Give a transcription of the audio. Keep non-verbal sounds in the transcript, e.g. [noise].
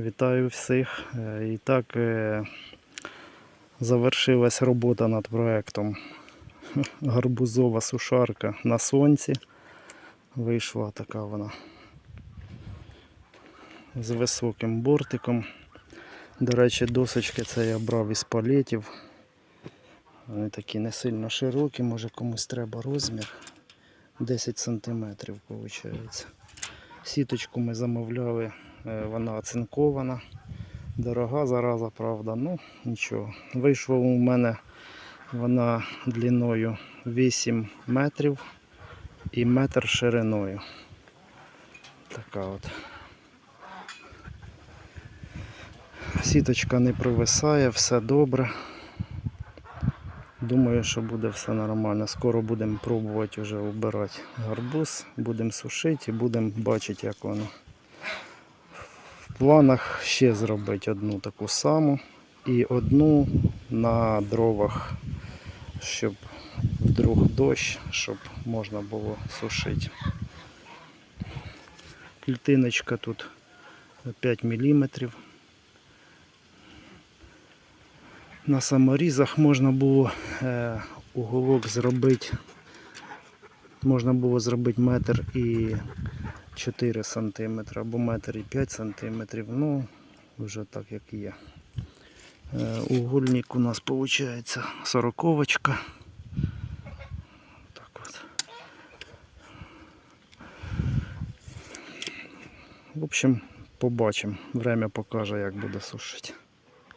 Вітаю всіх. Е, І так е, завершилась робота над проектом [laughs] гарбузова сушарка на сонці. Вийшла така вона з високим бортиком. До речі, досочки це я брав із палетів. Вони такі не сильно широкі, може комусь треба розмір. 10 см виходить. Сіточку ми замовляли, вона оцинкована. Дорога зараза, правда, ну нічого. Вийшло у мене вона длиною 8 метрів і метр шириною. Така от. Сіточка не провисає, все добре. Думаю, що буде все нормально. Скоро будемо пробувати вже обирати гарбуз, будемо сушити і будемо бачити, як воно. Планах ще зробити одну таку саму і одну на дровах, щоб вдруг дощ, щоб можна було сушити. Клітиночка тут 5 мм. На саморізах можна було е, уголок зробити. Можна було зробити метр і 4 сантиметри або метр і 5 сантиметрів. Ну, вже так як є. Е, угольник у нас виходить сороковочка. Так от. В общем, побачимо. Время покаже, як буде сушити.